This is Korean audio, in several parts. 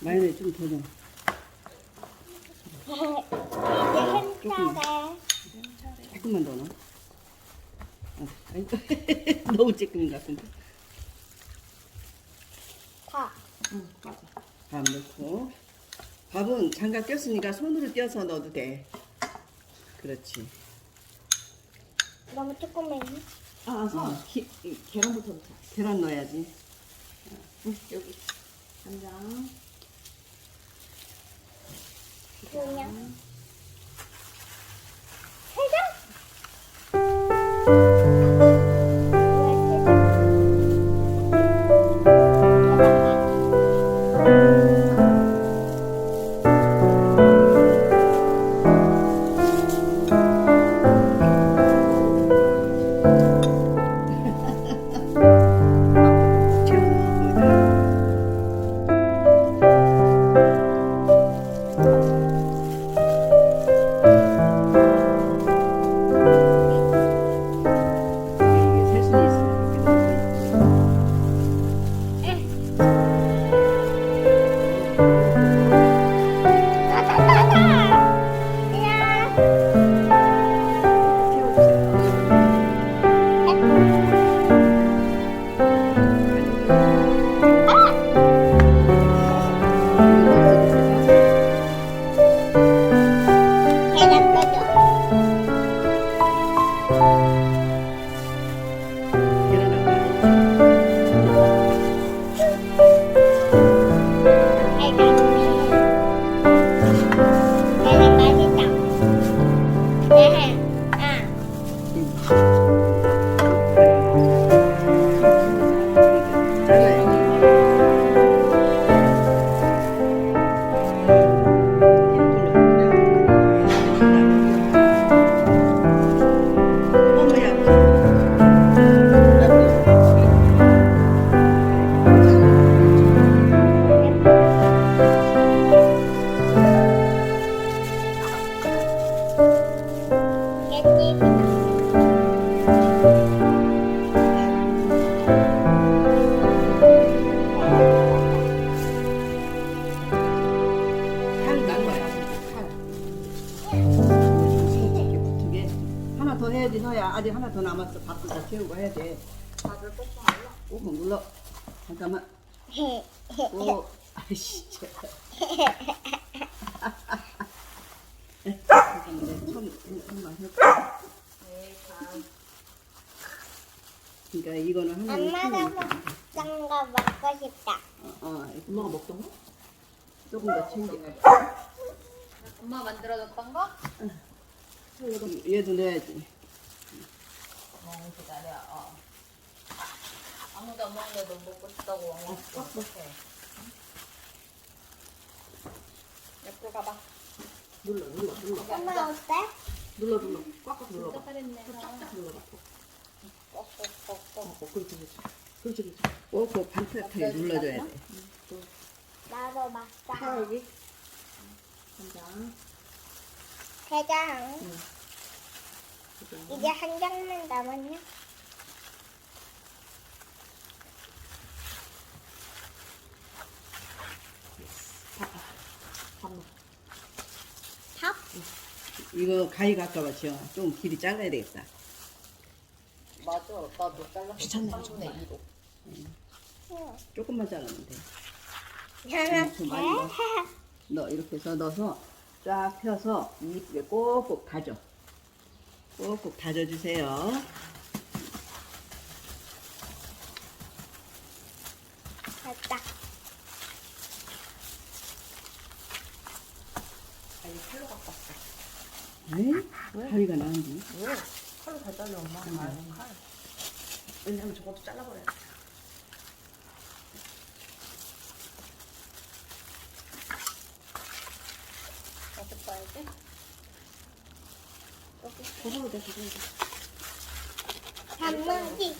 마요네즈 좀더 넣어. 이제 햄차래. 조금만 더 넣어. 어, 아이고, 너무 쬐끔인 것 같은데. 다. 응, 맞아. 밥 넣고. 밥은 장갑 꼈으니까 손으로 떼어서 넣어도 돼. 그렇지. 너무 조그매니? 아, 아, 선. 기, 이, 계란부터 넣자. 계란 넣어야지. 응, 여기. 간장. 그냥. 그러니까 이거는 하나는 엄마가. 먹던 거 먹고 싶다. 어, 어, 엄마가 먹던 거? 조금 더 챙겨. 엄마 만들어줬던 거? 얘도 넣어야지. 어, 기다려. 어. 아무도 안 먹는데도 먹고 싶다고 안 먹고 어떡해. 옆으로 가봐. 눌러, 눌러, 눌러. 엄마 어때? 눌러, 눌러. 꽉꽉 눌러봐. 쫙쫙 눌러봐. 꼭꼭꼭꼭. 어, 그렇지, 그렇지. 그렇지, 그렇지. 꼭꼭 반듯하게 눌러줘야 돼. 나도 봤어. 여기. 간장. 세 장. 이제 한 장만 남았냐? 밥 넣어. 밥? 이거 가위 가까워 지어. 좀 길이 잘라야 되겠다. 맞아. 나도 잘랐어. 귀찮네, 3분의 2로. 응. 조금만 자르면 돼. 하나, 좀 많이 넣어. 너 이렇게 해서 넣어서 쫙 펴서 이쁘게 꼭꼭 다져. 꼭꼭 다져주세요. 됐다. 아니, 칼로 갖고 왔어. 에? 가위가 나은데. 왜? 칼로 잘 잘려, 엄마. 아, 칼. 왜냐면 저것도 잘라버려야 돼. 어떻게 봐야지? 저걸로 돼, 저걸로 돼. 단무지.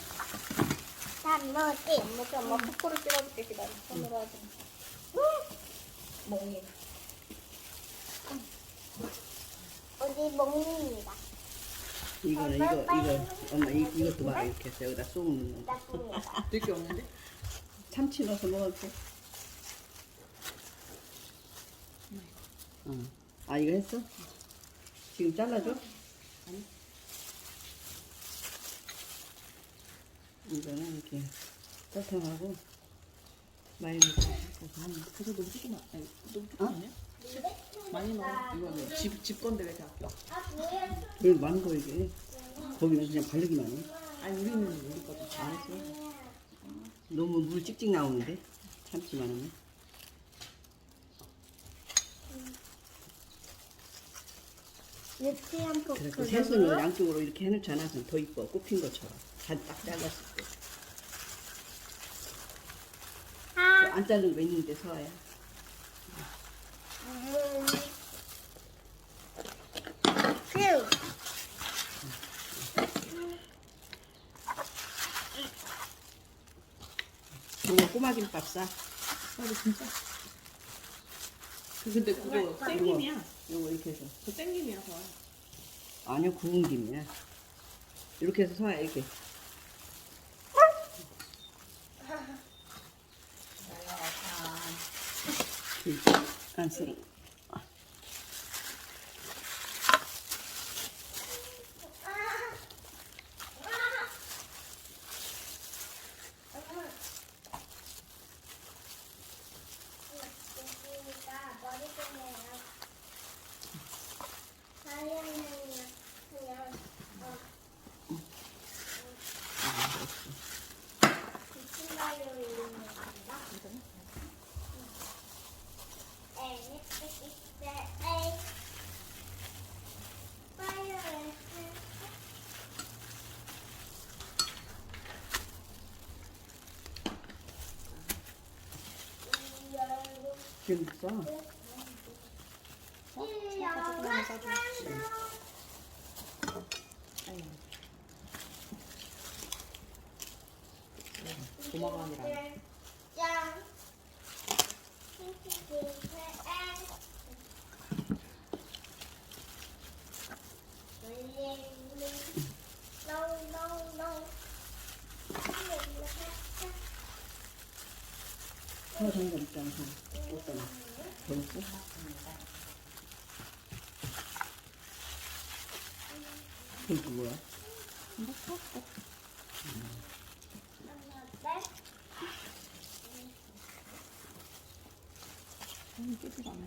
단무지. 엄마께 엄마 포크로 찍어줄게, 기다려. 손으로 하지 마. 멍이. 우리 먹는다. 이거는 이거 이거 엄마 이, 이것도 봐 이렇게 해서 여기다 쏙 넣는 거. 나쁩니다. 되게 없는데? 참치 넣어서 먹어도 돼. 어. 아 이거 했어? 지금 잘라줘? 아니. 이거는 이렇게 설탕하고 마요네즈 하면 그래서 너무 조그만 아니 너무 조그만해? 많이 넣어. 이거는 집, 집 건데 왜 이렇게 아껴? 아 뭐야? 왜 많은 거 이게? 거기는 그냥 바르기만 해 아니 우리는 우리 거도 안 했어. 너무 물 찍찍 나오는데? 참치만 하면? 느끼한 그래서 포크 새순을 양쪽으로 이렇게 해놓잖아 그럼 더 이뻐. 꼽힌 것처럼. 잘딱 잘랐을 때. 아, 안 자른 거 있는데 서아야 음. 휴. 이거 꼬마 김밥 싸. 아 진짜. 그 근데 그거 생김이야. 요거 이렇게 해서. 그 생김이야 서 아니요 구운 김이야. 이렇게 해서 서아야 이렇게. 안쓰 지금 써 고마가 아니라 짠. 서아 장갑 있잖아 배 웠어? 이게 뭐야? 아니 뜨지도 않아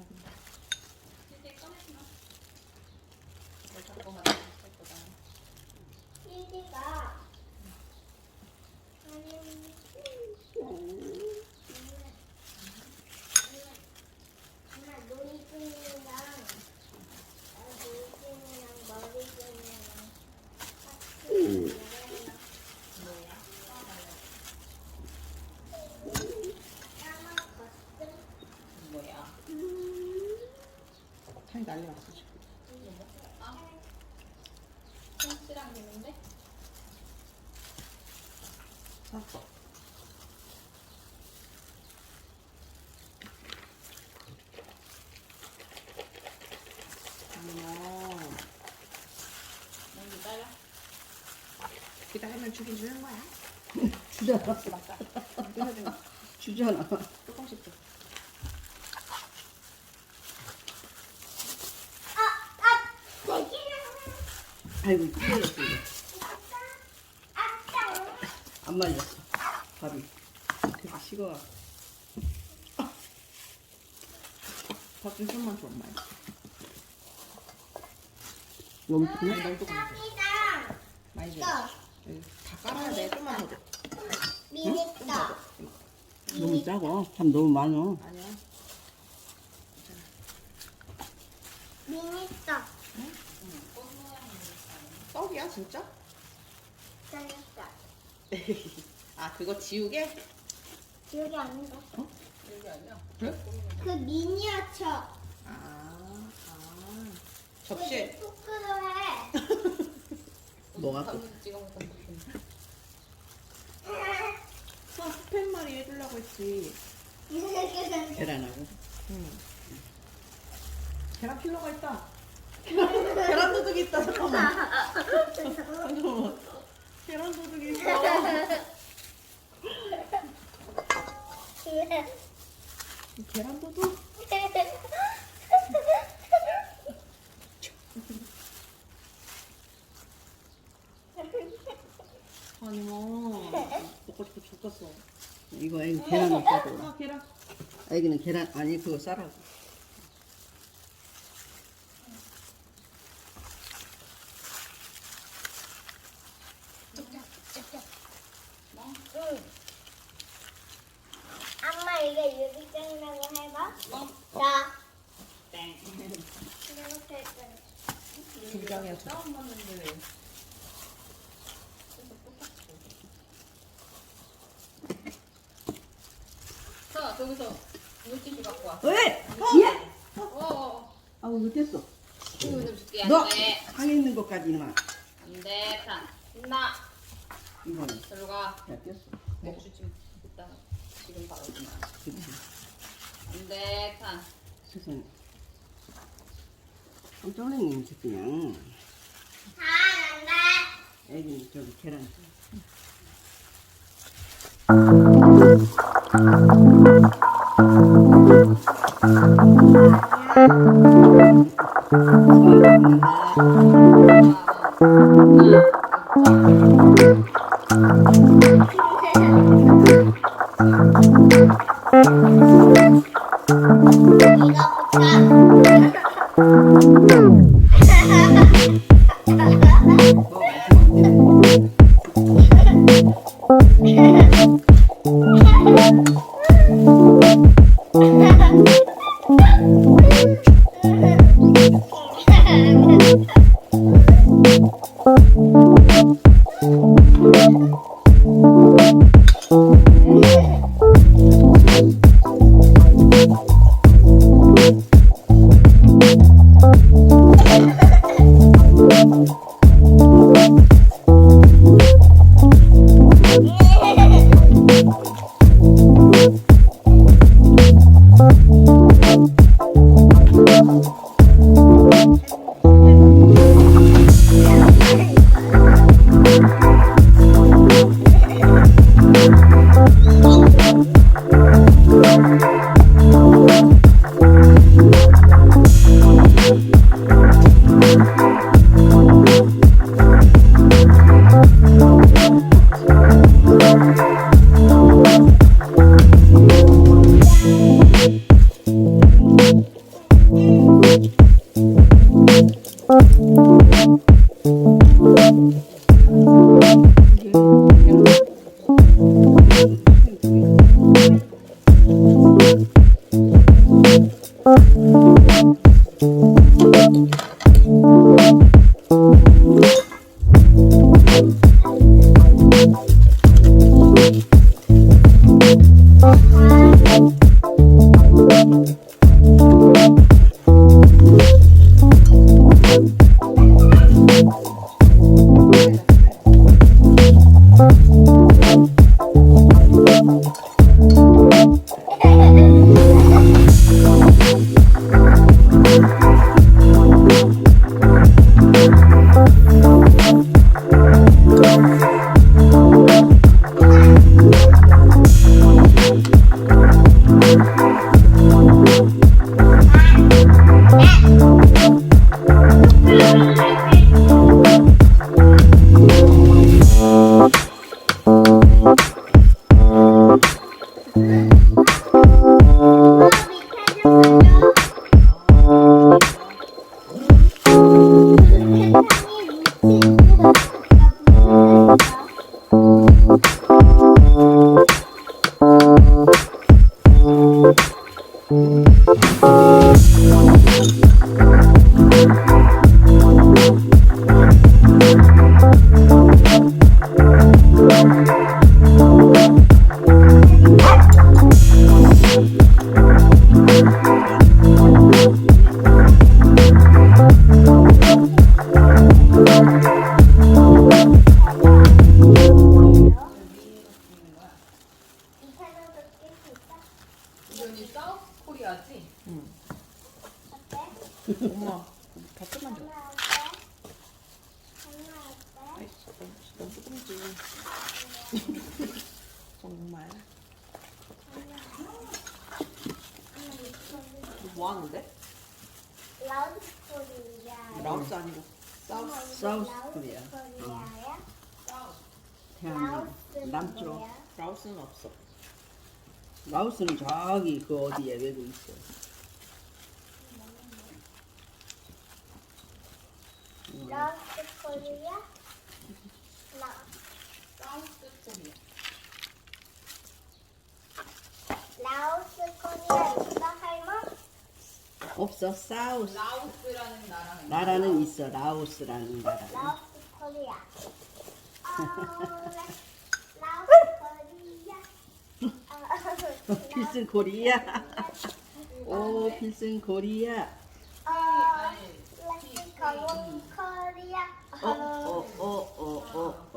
피디가 엄마 놀이공이랑 놀이공이랑 머리공이랑 까먹었어. 뭐야 타이 난리 났어 지금. 김치랑 되는데? 샀어 어머 먼저 잘라. 기다 하면 주긴 주는 거야? 주잖아 주잖아 조금씩 줘 아이고 찢어졌어 이거. 안 말렸어 밥이. 그래서 식어 밥좀 좀만 줘 엄마. 너무 아니 크네? 널 조금 줘. 많이 줘. 또 여기 다 깔아야 돼. 좀만 더 줘. 미니. 더 줘. 너무 작아. 참 너무 아니야. 미니 떠. 떡이야 진짜? 짱이다. 아 그거 지우개? 기억이 안 나. 여기 아니야? 그 미니어처. 아, 아. 접시에 포크로 해. 뭐가 방금 찍어 먹던 거. 수아 스팸말이 해주려고 했지 계란하고 응. 계란 필러가 있다 계란 도둑이 있다 잠깐만. 잠깐만 계란 도둑이 있어. 계란 도둑? 아니 뭐. 먹고 싶어 죽겠어 이거 애기 계란 없다고. 아 계란. 아, 애기는 계란 아니 그거 싸라고. 저기서 물티슈 갖고 와. 왜? 예? 어, 어. 아우 못했어. 이거 좀 줄게. 너안 돼. 상해 있는 것까지 만 안 돼. 자, 나 이거는 들어가. 야 꼈어. 맥주 좀 이따 지금 바로 좀. 그치. 안 돼. 자. 세상에. 깜짝 놀랐네 이제 그냥. 다 난다. 애기는 저기 계란. 이 정말. 너뭐 하는데? 라우드 코리아. 라오스 아니고 사우스. 사우스 코리아. 코리아야? 남쪽. 라오스는 없어. 라오스는 저기 그 어디에 외국 있어. 라오스 코리아? 라 코리아. 라오스 코리아 있어 할머? 없어 사우스 라오스라는 나라는 나라는 있어 라오스라는 나라. 라오스 코리아. 어, 라오스 코리아. 필승 코리아. 오 필승 코리아. 어, 멕시코 코리아. 어 어 어 어어 어. 어,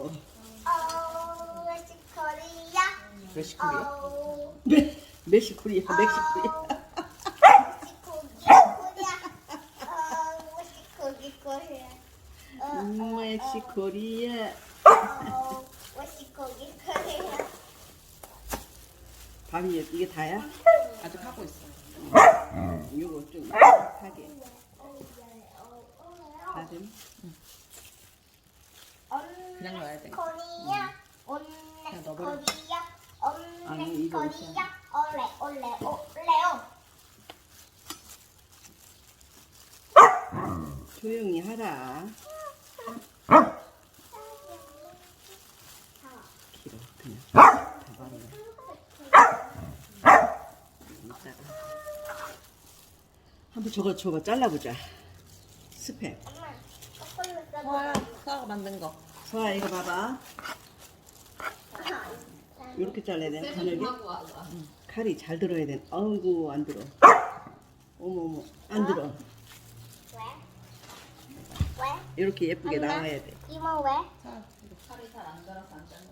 멕시코리아. 어, 메 멕시코리아 멕시코리아. 코리아. 어, 음, 멕시코리아. 어, 멕시코기 코리아. 밥이 이게 다야? 아직 하고 있어. 이거 좀 하게. 다듬. 그냥 넣어야 돼. 코리아. 그냥 넣어버려. 코리아. 아니, 이거 코리아. 올레 올레 올레오. 조용히 하라. 길어 그냥. 이따가. 한번 저거 저거 잘라보자. 스팸. 엄마, 거꾸로 써봐. 서아야, 서아가 만든 거. 서아 이거 봐봐. 이렇게 잘라야 돼. 쌤이 가늘게. 칼이 잘 들어야 돼. 아이고 안 들어. 어머 어머 안 들어. 왜? 왜? 이렇게 예쁘게 엄마. 나와야 돼. 이모 왜? 살이 잘 안 들어서 안 잘라.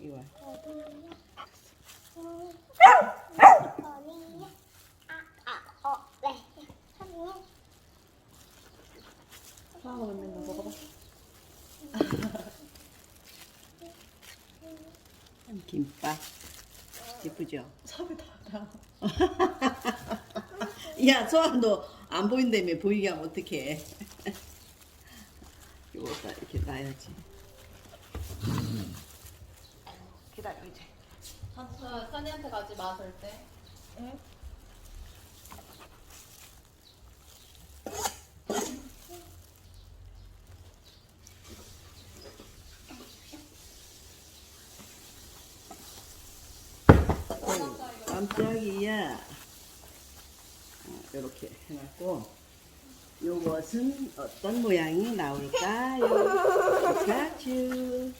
이거. 아, 아, 어, 네. 서아가 만든 거 먹어봐. 김밥. 예쁘죠? 섭이 다 알아. 야, 소아 너안 보인다며 보이게 하면 어떡해. 이거다 이렇게 놔야지. 기다려 이제. 선, 선, 선이한테 가지 마 절대. 응? 깜짝이야. 이렇게 해놨고 요것은 어떤 모양이 나올까요? 피카츄.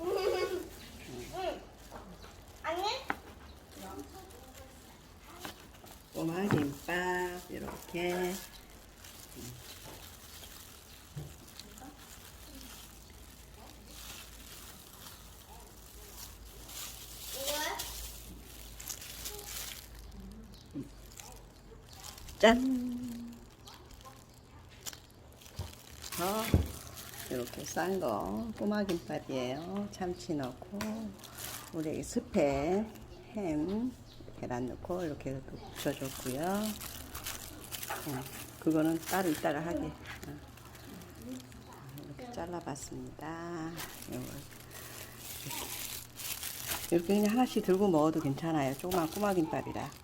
응. 아니? 꼬마 김밥 이렇게. 이거야? 짠. 어, 이렇게 싼 거 꼬마 김밥이에요. 참치 넣고 우리 스팸, 햄, 계란 넣고 이렇게 부쳐줬고요. 어, 그거는 따로 이따가 하게. 어. 이렇게 잘라봤습니다. 이렇게. 이렇게 그냥 하나씩 들고 먹어도 괜찮아요. 조그만 꼬마 김밥이라.